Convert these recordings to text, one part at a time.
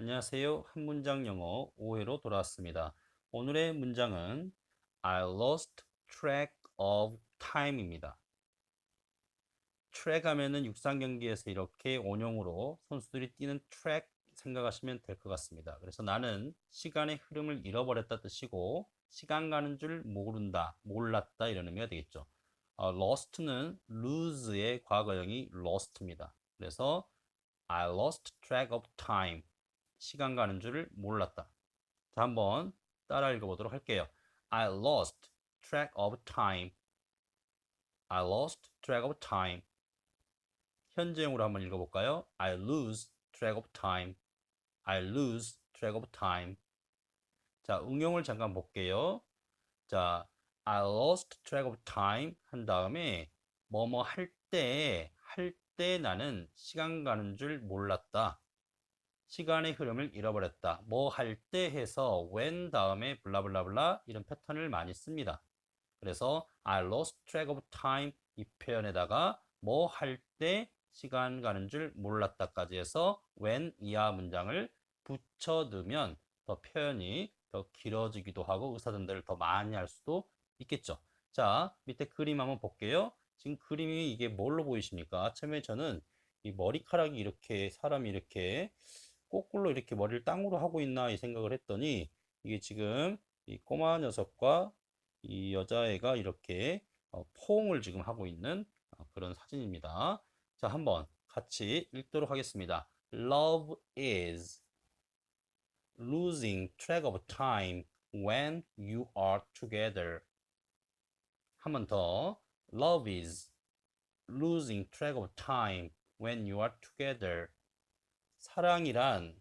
안녕하세요. 한 문장 영어 5회로 돌아왔습니다. 오늘의 문장은 I lost track of time입니다. track 하면은 육상 경기에서 이렇게 원형으로 선수들이 뛰는 track 생각하시면 될 것 같습니다. 그래서 나는 시간의 흐름을 잃어버렸다 뜻이고 시간 가는 줄 모른다, 몰랐다 이런 의미가 되겠죠. 어, lost는 lose의 과거형이 lost입니다. 그래서 I lost track of time. 시간 가는 줄을 몰랐다. 자, 한번 따라 읽어보도록 할게요. I lost track of time. I lost track of time. 현재형으로 한번 읽어볼까요? I lose track of time. I lose track of time. 자, 응용을 잠깐 볼게요. 자, I lost track of time 한 다음에 뭐뭐 할 때, 할 때 나는 시간 가는 줄 몰랐다. 시간의 흐름을 잃어버렸다. 뭐 할 때 해서 when 다음에 블라블라블라 이런 패턴을 많이 씁니다. 그래서 I lost track of time 이 표현에다가 뭐 할 때 시간 가는 줄 몰랐다까지 해서 when 이하 문장을 붙여두면 더 표현이 더 길어지기도 하고 의사전달을 더 많이 할 수도 있겠죠. 자, 밑에 그림 한번 볼게요. 지금 그림이 이게 뭘로 보이십니까? 처음에 저는 이 머리카락이 이렇게 사람이 이렇게 거꾸로 이렇게 머리를 땅으로 하고 있나 이 생각을 했더니 이게 지금 이 꼬마 녀석과 이 여자애가 이렇게 어, 포옹을 지금 하고 있는 어, 그런 사진입니다. 자, 한번 같이 읽도록 하겠습니다. Love is losing track of time when you are together. 한 번 더. Love is losing track of time when you are together. 사랑이란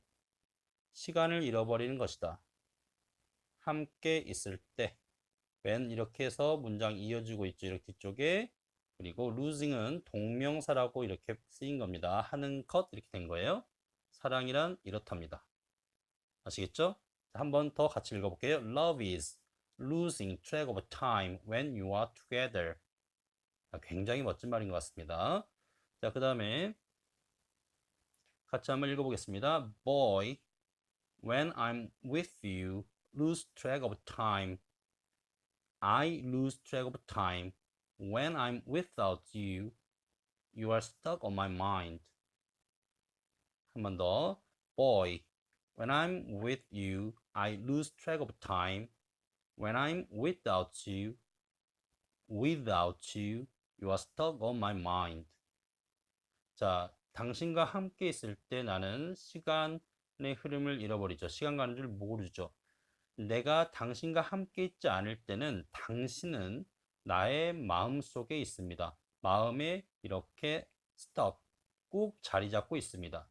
시간을 잃어버리는 것이다. 함께 있을 때. when 이렇게 해서 문장 이어지고 있죠. 이렇게 뒤쪽에. 그리고 losing은 동명사라고 이렇게 쓰인 겁니다. 하는 것 이렇게 된 거예요. 사랑이란 이렇답니다. 아시겠죠? 한 번 더 같이 읽어볼게요. Love is losing track of time when you are together. 굉장히 멋진 말인 것 같습니다. 자, 그 다음에 같이 한번 읽어보겠습니다. Boy, when I'm with you, lose track of time. I lose track of time. When I'm without you, you are stuck on my mind. 한 번 더. Boy, when I'm with you, I lose track of time. When I'm without you, without you, you are stuck on my mind. 자, 당신과 함께 있을 때 나는 시간의 흐름을 잃어버리죠. 시간 가는 줄 모르죠. 내가 당신과 함께 있지 않을 때는 당신은 나의 마음 속에 있습니다. 마음에 이렇게 stuck, 꾹 자리 잡고 있습니다.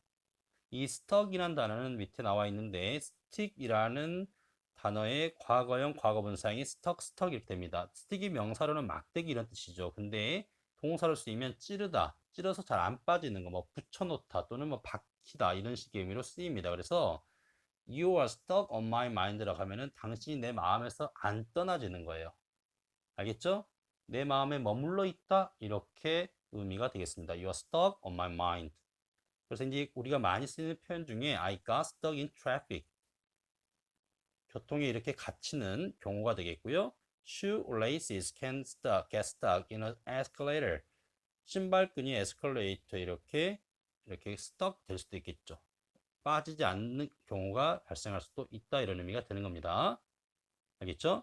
이 stuck이란 단어는 밑에 나와 있는데 stick이라는 단어의 과거형 과거분사형이 stuck 이렇게 됩니다. stick이 명사로는 막대기 이런 뜻이죠. 근데 동사로 쓰이면 찌르다, 찌르서 잘 안 빠지는 거, 뭐 붙여놓다 또는 뭐 박히다 이런 식의 의미로 쓰입니다. 그래서 you are stuck on my mind라고 하면은 당신이 내 마음에서 안 떠나지는 거예요. 알겠죠? 내 마음에 머물러 있다 이렇게 의미가 되겠습니다. You are stuck on my mind. 그래서 이제 우리가 많이 쓰는 표현 중에 I got stuck in traffic. 교통에 이렇게 갇히는 경우가 되겠고요. Shoelaces can stuck, get stuck in an escalator. 신발끈이 에스컬레이터 이렇게 이렇게 stuck 될 수도 있겠죠. 빠지지 않는 경우가 발생할 수도 있다 이런 의미가 되는 겁니다. 알겠죠?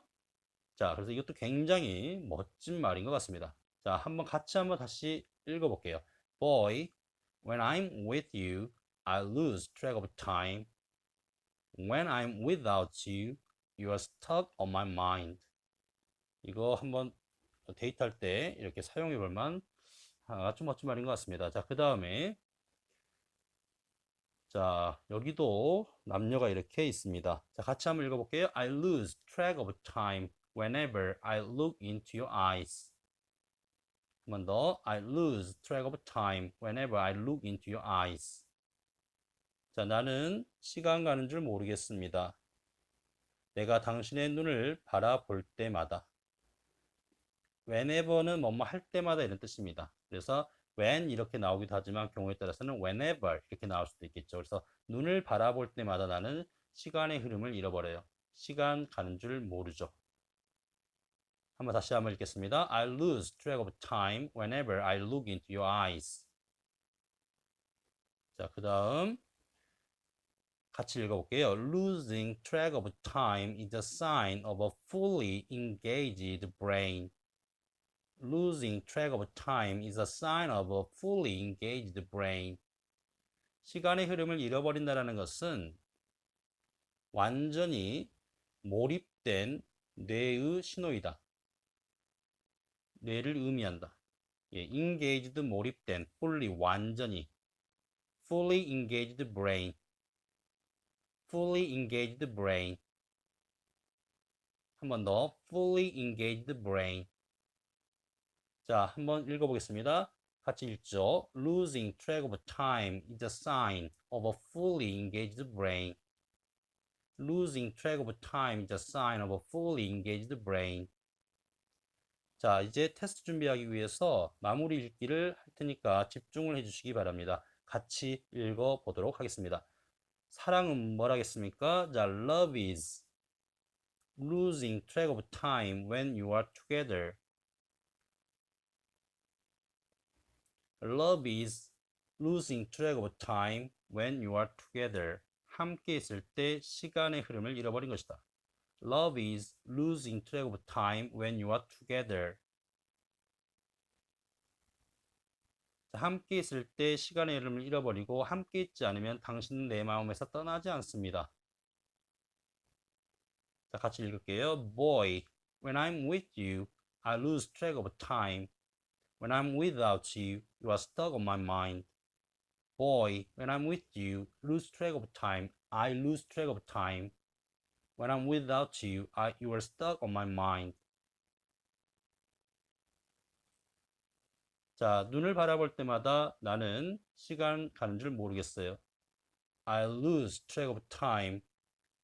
자, 그래서 이것도 굉장히 멋진 말인 것 같습니다. 자, 한번 같이 한번 다시 읽어볼게요. Boy, when I'm with you, I lose track of time. When I'm without you, you are stuck on my mind. 이거 한번 데이트할 때 이렇게 사용해 볼만 멋진 말인 것 같습니다. 자, 그 다음에 자, 여기도 남녀가 이렇게 있습니다. 자, 같이 한번 읽어볼게요. I lose track of time whenever I look into your eyes. 한번 더. I lose track of time whenever I look into your eyes. 자, 나는 시간 가는 줄 모르겠습니다. 내가 당신의 눈을 바라볼 때마다. Whenever는 뭐뭐 할 때마다 이런 뜻입니다. 그래서 when 이렇게 나오기도 하지만 경우에 따라서는 whenever 이렇게 나올 수도 있겠죠. 그래서 눈을 바라볼 때마다 나는 시간의 흐름을 잃어버려요. 시간 가는 줄 모르죠. 한번 다시 한번 읽겠습니다. I lose track of time whenever I look into your eyes. 자, 그 다음 같이 읽어볼게요. Losing track of time is a sign of a fully engaged brain. Losing track of time is a sign of a fully engaged brain. 시간의 흐름을 잃어버린다는 것은 완전히 몰입된 뇌의 신호이다. 뇌를 의미한다. 예, engaged 몰입된, fully 완전히, fully engaged brain, fully engaged brain. 한 번 더, fully engaged brain. 자, 한번 읽어보겠습니다. 같이 읽죠. Losing track of time is a sign of a fully engaged brain. Losing track of time is a sign of a fully engaged brain. 자, 이제 테스트 준비하기 위해서 마무리 읽기를 할 테니까 집중을 해주시기 바랍니다. 같이 읽어보도록 하겠습니다. 사랑은 뭐라겠습니까? 자, love is losing track of time when you are together. Love is losing track of time when you are together. 함께 있을 때 시간의 흐름을 잃어버린 것이다. Love is losing track of time when you are together. 함께 있을 때 시간의 흐름을 잃어버리고 함께 있지 않으면 당신은 내 마음에서 떠나지 않습니다. 자, 같이 읽을게요. Boy, when I'm with you, I lose track of time. When I'm without you, you are stuck on my mind. Boy, when I'm with you, lose track of time. I lose track of time. When I'm without you, I, you are stuck on my mind. 자, 눈을 바라볼 때마다 나는 시간 가는 줄 모르겠어요. I lose track of time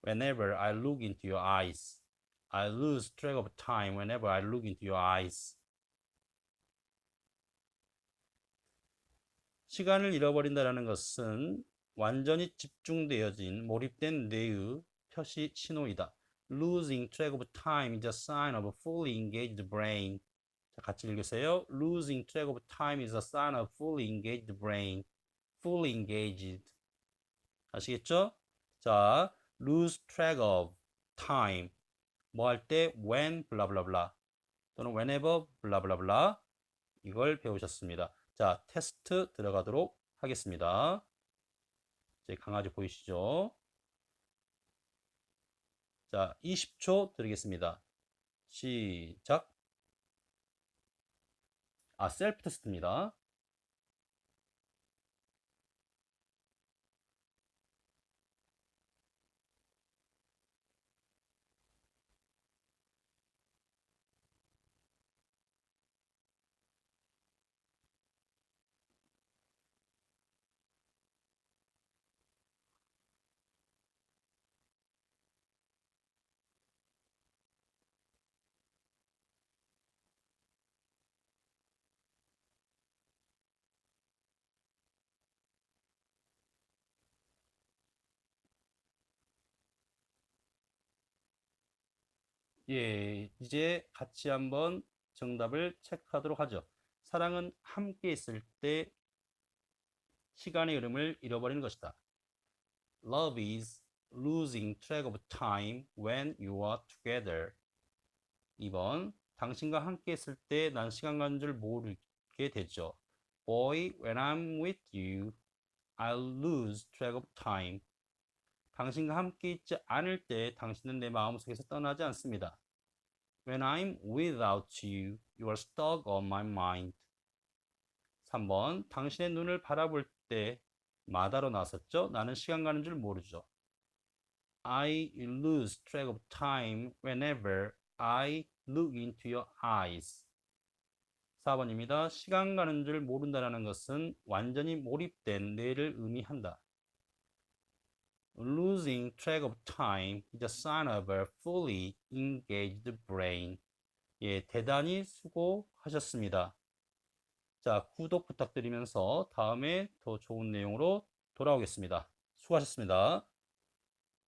whenever I look into your eyes. I lose track of time whenever I look into your eyes. 시간을 잃어버린다는 것은 완전히 집중되어진 몰입된 뇌의 표시 신호이다. Losing track of time is a sign of a fully engaged brain. 자, 같이 읽으세요. Losing track of time is a sign of fully engaged brain. Fully engaged. 아시겠죠? 자, lose track of time. 뭐 할 때 when 블라블라블라 또는 whenever 블라블라블라 이걸 배우셨습니다. 자, 테스트 들어가도록 하겠습니다. 이제 강아지 보이시죠? 자, 20초 드리겠습니다. 시작. 아, 셀프 테스트입니다. 예, 이제 같이 한번 정답을 체크하도록 하죠. 사랑은 함께 있을 때 시간의 흐름을 잃어버리는 것이다. Love is losing track of time when you are together. 2번, 당신과 함께 있을 때 난 시간 가는 줄 모르게 되죠. Boy, when I'm with you, I'll lose track of time. 당신과 함께 있지 않을 때 당신은 내 마음속에서 떠나지 않습니다. When I'm without you, you are stuck on my mind. 3번, 당신의 눈을 바라볼 때 마다로 나섰죠? 나는 시간 가는 줄 모르죠. I lose track of time whenever I look into your eyes. 4번입니다. 시간 가는 줄 모른다는 것은 완전히 몰입된 뇌를 의미한다. Losing track of time is a sign of a fully engaged brain. 예, 대단히 수고하셨습니다. 자, 구독 부탁드리면서 다음에 더 좋은 내용으로 돌아오겠습니다. 수고하셨습니다.